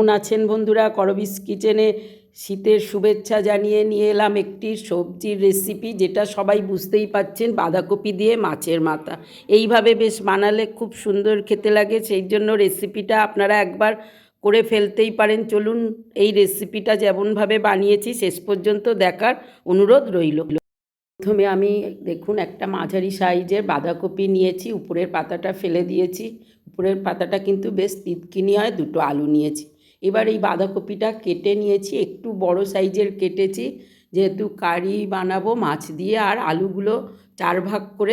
কেমন আছেন বন্ধুরা? করবিস কিচেনে শীতের শুভেচ্ছা জানিয়ে নিয়ে এলাম একটি সবজির রেসিপি যেটা সবাই বুঝতেই পাচ্ছেন, বাঁধাকপি দিয়ে মাছের মাথা। এইভাবে বেশ বানালে খুব সুন্দর খেতে লাগে, সেই জন্য রেসিপিটা আপনারা একবার করে ফেলতেই পারেন। চলুন, এই রেসিপিটা যেমনভাবে বানিয়েছি, শেষ পর্যন্ত দেখার অনুরোধ রইল। প্রথমে আমি দেখুন, একটা মাঝারি সাইজের বাঁধাকপি নিয়েছি, উপরের পাতাটা ফেলে দিয়েছি। উপরের পাতাটা কিন্তু বেশ তিতকিনি হয়, দুটো আলু নিয়েছি। এবার এই বাঁধাকপিটা কেটে নিয়েছি, একটু বড় সাইজের কেটেছি। যেহেতু কারি বানাবো, মাছ দিয়ে আর আলুগুলো চার ভাগ করে,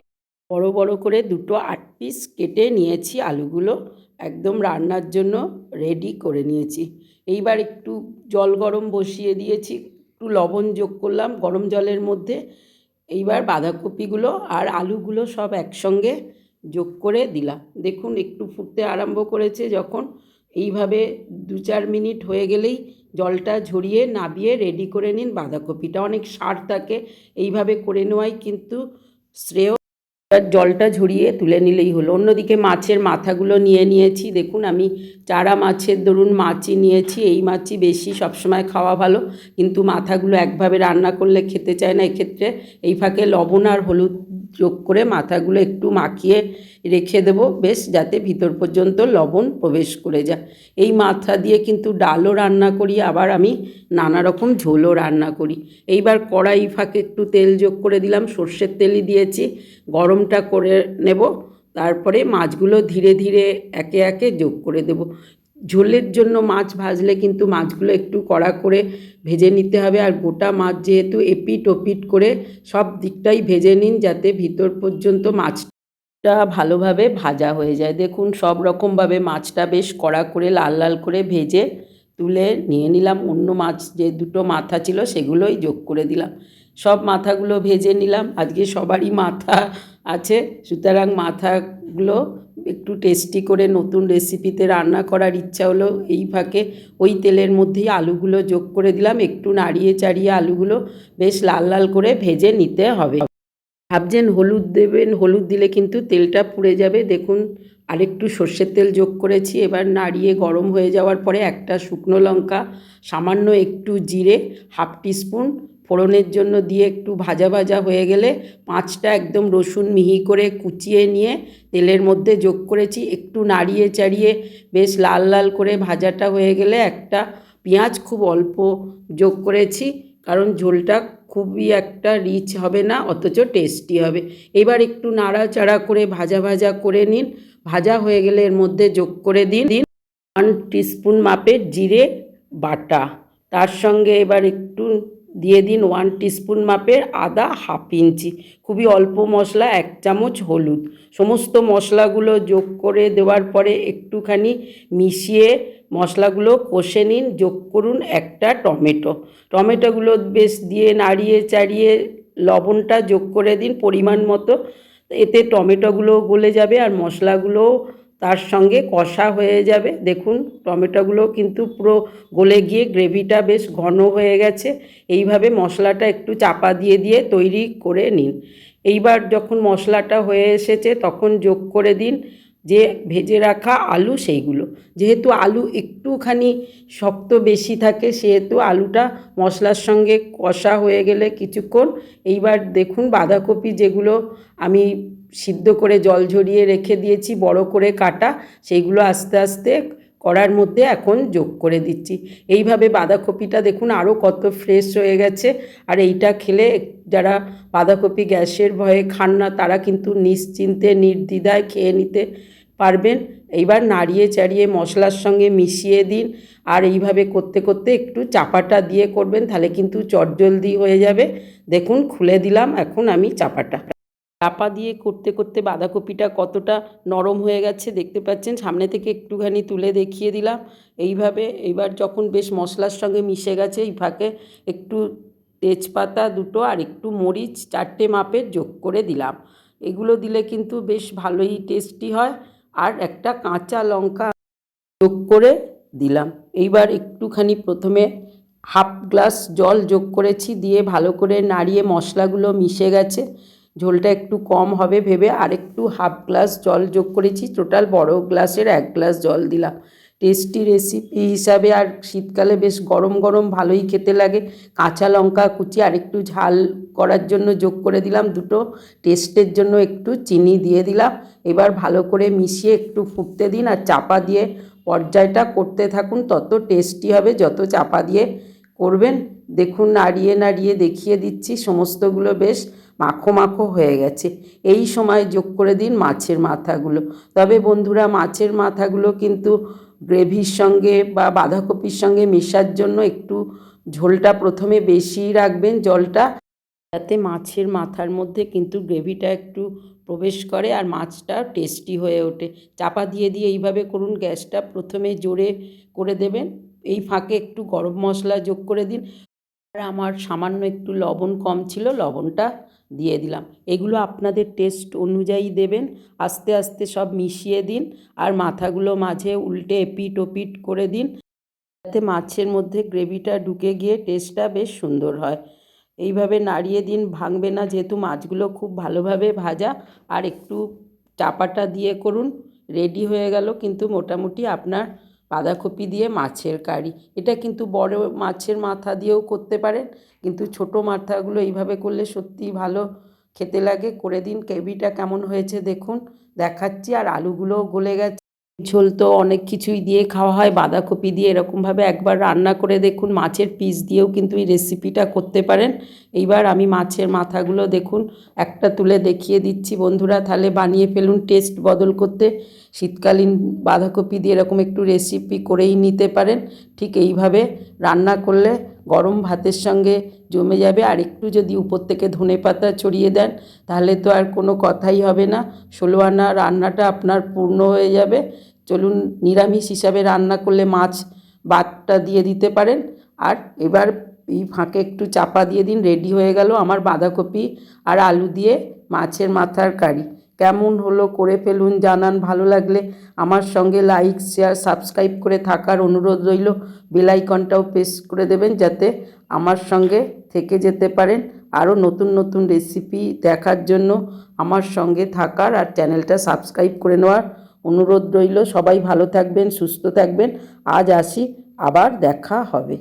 বড় বড় করে দুটো আট পিস কেটে নিয়েছি আলুগুলো। একদম রান্নার জন্য রেডি করে নিয়েছি। এইবার একটু জল গরম বসিয়ে দিয়েছি, একটু লবণ যোগ করলাম গরম জলের মধ্যে। এইবার বাঁধাকপিগুলো আর আলুগুলো সব একসঙ্গে যোগ করে দিলাম। দেখুন, একটু ফুটতে আরম্ভ করেছে যখন। এইভাবে দু চার মিনিট হয়ে গেলেই জলটা ঝরিয়ে নাবিয়ে রেডি করে নিন বাঁধাকপিটা। অনেক সার থাকে, এইভাবে করে নেওয়াই কিন্তু শ্রেয়। জলটা ঝরিয়ে তুলে নিলেই হলো। অন্যদিকে মাছের মাথাগুলো নিয়ে নিয়েছি। দেখুন, আমি চারা মাছের, ধরুন মাছই নিয়েছি। এই মাছই বেশি সবসময় খাওয়া ভালো, কিন্তু মাথাগুলো একভাবে রান্না করলে খেতে চায় না। এক্ষেত্রে এই ফাঁকে লবণ আর হলুদ যোগ করে মাথাগুলো একটু মাখিয়ে রেখে দেবো। বেশ, যাতে ভিতর পর্যন্ত লবণ প্রবেশ করে যায়। এই মাথা দিয়ে কিন্তু ডালও রান্না করি, আবার আমি নানা রকম ঝোলও রান্না করি। এইবার কড়াই ফাঁকে একটু তেল যোগ করে দিলাম, সর্ষের তেলই দিয়েছি। গরমটা করে নেব, তারপরে মাছগুলো ধীরে ধীরে একে একে যোগ করে দেব। ঝোলের জন্য মাছ ভাজলে কিন্তু মাছগুলো একটু কড়া করে ভেজে নিতে হবে। আর গোটা মাছ যেহেতু এপিট ওপিট করে সব দিকটাই ভেজে নিন যাতে ভিতর পর্যন্ত মাছটা ভালোভাবে ভাজা হয়ে যায়। দেখুন, সব রকমভাবে মাছটা বেশ কড়া করে লাল লাল করে ভেজে তুলে নিয়ে নিলাম। অন্য মাছ যে দুটো মাথা ছিল সেগুলোই যোগ করে দিলাম। সব মাথাগুলো ভেজে নিলাম। আজকে সবারই মাথা আছে, সুতরাং মাথাগুলো একটু টেস্টি করে নতুন রেসিপিতে রান্না করার ইচ্ছা হলো, এই ফাঁকে ওই তেলের মধ্যেই আলুগুলো যোগ করে দিলাম। একটু নাড়িয়ে চাড়িয়ে আলুগুলো বেশ লাল লাল করে ভেজে নিতে হবে। ভাবছেন হলুদ দেবেন, হলুদ দিলে কিন্তু তেলটা পুড়ে যাবে। দেখুন, আরেকটু সর্ষের তেল যোগ করেছি। এবার নাড়িয়ে গরম হয়ে যাওয়ার পরে একটা শুকনো লঙ্কা, সামান্য একটু জিরে, হাফ টিস্পুন ফোড়নের জন্য দিয়ে একটু ভাজা ভাজা হয়ে গেলে পাঁচটা একদম রসুন মিহি করে কুচিয়ে নিয়ে তেলের মধ্যে যোগ করেছি, একটু নাড়িয়ে চাড়িয়ে বেশ লাল লাল করে ভাজাটা হয়ে গেলে একটা পেঁয়াজ খুব অল্প যোগ করেছি, কারণ ঝোলটা খুবই একটা রিচ হবে না, অথচ টেস্টি হবে। এবার একটু নাড়াচাড়া করে ভাজা ভাজা করে নিন, ভাজা হয়ে গেলে এর মধ্যে যোগ করে দিন দিন ওয়ান টিস্পুন মাপের জিরে বাটা, তার সঙ্গে এবার একটু দিয়ে দিন ওয়ান টিস্পুন মাপের আদা হাফ ইঞ্চি খুবই অল্প মশলা, এক চামচ হলুদ। সমস্ত মশলাগুলো যোগ করে দেওয়ার পরে একটুখানি মিশিয়ে মশলাগুলো কষে নিন। যোগ করুন একটা টমেটো। টমেটোগুলো বেশ দিয়ে নাড়িয়ে চাড়িয়ে লবণটা যোগ করে দিন পরিমাণ মতো। এতে টমেটোগুলো গলে যাবে আর মশলাগুলোও তার সঙ্গে কষা হয়ে যাবে। দেখুন, টমেটোগুলো কিন্তু পুরো গলে গিয়ে গ্রেভিটা বেশ ঘন হয়ে গেছে। এইভাবে মশলাটা একটু চাপা দিয়ে দিয়ে তৈরি করে নিন। এইবার যখন মশলাটা হয়ে এসেছে, তখন যোগ করে দিন। যে ভেজে রাখা আলু সেইগুলো। যেহেতু আলু একটুখানি শক্ত বেশি থাকে, সেহেতু আলুটা মশলার সঙ্গে কষা হয়ে গেলে কিছুক্ষণ। এইবার দেখুন বাঁধাকপি যেগুলো আমি সিদ্ধ করে জল ঝরিয়ে রেখে দিয়েছি, বড় করে কাটা, সেইগুলো আস্তে আস্তে কড়ার মধ্যে এখন যোগ করে দিচ্ছি। এইভাবে বাঁধাকপিটা দেখুন আরও কত ফ্রেশ হয়ে গেছে। আর এইটা খেলে যারা বাঁধাকপি গ্যাসের ভয়ে খান না, তারা কিন্তু নিশ্চিন্তে, নির্দ্বিধায় খেয়ে নিতে পারবেন। এইবার নাড়িয়ে চাড়িয়ে মশলার সঙ্গে মিশিয়ে দিন। আর এইভাবে করতে করতে একটু চাপাটা দিয়ে করবেন, তাহলে কিন্তু চটজলদি হয়ে যাবে। দেখুন, খুলে দিলাম, এখন আমি চাপাটা। চাপা দিয়ে করতে করতে বাঁধাকপিটা কতটা নরম হয়ে গেছে দেখতে পাচ্ছেন। সামনে থেকে একটুখানি তুলে দেখিয়ে দিলাম। এইভাবে এইবার যখন বেশ মশলার সঙ্গে মিশে গেছে, এই ফাঁকে একটু তেজপাতা দুটো আর একটু মরিচ চারটে মাপের যোগ করে দিলাম। এগুলো দিলে কিন্তু বেশ ভালোই টেস্টি হয় আর একটা কাঁচা লঙ্কা যোগ করে দিলাম। এইবার একটুখানি প্রথমে হাফ গ্লাস জল যোগ করেছি দিয়ে ভালো করে নাড়িয়ে মশলাগুলো মিশে গেছে। ঝোলটা একটু কম হবে ভেবে আরেকটু হাফ গ্লাস জল যোগ করেছি। টোটাল বড় গ্লাসের এক গ্লাস জল দিলাম। টেস্টি রেসিপি হিসাবে আর শীতকালে বেশ গরম গরম ভালোই খেতে লাগে। কাঁচা লঙ্কা কুচি আর একটু ঝাল করার জন্য যোগ করে দিলাম। দুটো টেস্টের জন্য একটু চিনি দিয়ে দিলাম। এবার ভালো করে মিশিয়ে একটু ফুটতে দিন আর চাপা দিয়ে পর্যায়টা করতে থাকুন। তত টেস্টি হবে যত চাপা দিয়ে করবেন। দেখুন, নাড়িয়ে নাড়িয়ে দেখিয়ে দিচ্ছি। সমস্তগুলো বেশ মাখো মাখো হয়ে গেছে। এই সময় যোগ করে দিন মাছের মাথাগুলো। তবে বন্ধুরা, মাছের মাথাগুলো কিন্তু গ্রেভির সঙ্গে বা বাঁধাকপির সঙ্গে মেশার জন্য একটু ঝোলটা প্রথমে বেশি রাখবেন জলটা, যাতে মাছের মাথার মধ্যে কিন্তু গ্রেভিটা একটু প্রবেশ করে আর মাছটা টেস্টি হয়ে ওঠে। চাপা দিয়ে দিয়ে এইভাবে করুন, গ্যাসটা প্রথমে জোরে করে দেবেন। এই ফাঁকে একটু গরম মশলা যোগ করে দিন। আর আমার সামান্য একটু লবণ কম ছিল, লবণটা দিয়ে দিলাম। এগুলো আপনাদের টেস্ট অনুযায়ী দেবেন। আস্তে আস্তে সব মিশিয়ে দিন আর মাথাগুলো মাঝে উল্টে এপিট ওপিট করে দিন। যাতে মাছের মধ্যে গ্রেভিটা ঢুকে গিয়ে টেস্টটা বেশ সুন্দর হয়। এইভাবে নাড়িয়ে দিন, ভাঙবে না। যেহেতু মাছগুলো খুব ভালোভাবে ভাজা আর একটু চাপাটা দিয়ে করুন, রেডি হয়ে গেল। কিন্তু মোটামুটি আপনার বাঁধাকপি দিয়ে মাছের কারি। এটা কিন্তু বড় মাছের মাথা দিয়েও করতে পারেন, কিন্তু ছোট মাথাগুলো এইভাবে করলে সত্যিই ভালো খেতে লাগে। করে দিন, কেবিটা কেমন হয়েছে দেখুন, দেখাচ্ছি আর আলুগুলোও গলে গেছে। ঝোল তো অনেক কিছুই দিয়ে খাওয়া হয়। বাঁধাকপি দিয়ে এরকমভাবে একবার রান্না করে দেখুন। মাছের পিস দিয়েও কিন্তু এই রেসিপিটা করতে পারেন। এইবার আমি মাছের মাথাগুলো দেখুন, একটা তুলে দেখিয়ে দিচ্ছি বন্ধুরা। তাহলে বানিয়ে ফেলুন টেস্ট বদল করতে। শীতকালীন বাঁধাকপি দিয়ে এরকম একটু রেসিপি করেই নিতে পারেন। ঠিক এইভাবে রান্না করলে গরম ভাতের সঙ্গে জমে যাবে। আর একটু যদি উপর থেকে ধনে পাতা ছড়িয়ে দেন, তাহলে তো আর কোনো কথাই হবে না। ষোলো আনা রান্নাটা আপনার পূর্ণ হয়ে যাবে। চলুন নিরামিষ হিসাবে রান্না করলে মাছ বাদটা দিয়ে দিতে পারেন। আর এবার এই ফাঁকে একটু চাপা দিয়ে দিন, রেডি হয়ে গেল আমার বাঁধাকপি আর আলু দিয়ে মাছের মাথার কারি। কেমন হলো করে ফেলুন, জানান। ভালো লাগলে আমার সঙ্গে লাইক শেয়ার সাবস্ক্রাইব করে থাকার অনুরোধ রইল। বেলাইকনটাও প্রেস করে দেবেন যাতে আমার সঙ্গে থেকে যেতে পারেন। আরও নতুন নতুন রেসিপি দেখার জন্য আমার সঙ্গে থাকার আর চ্যানেলটা সাবস্ক্রাইব করে নেওয়ার অনুরোধ রইল। সবাই ভালো থাকবেন, সুস্থ থাকবেন। আজ আসি, আবার দেখা হবে।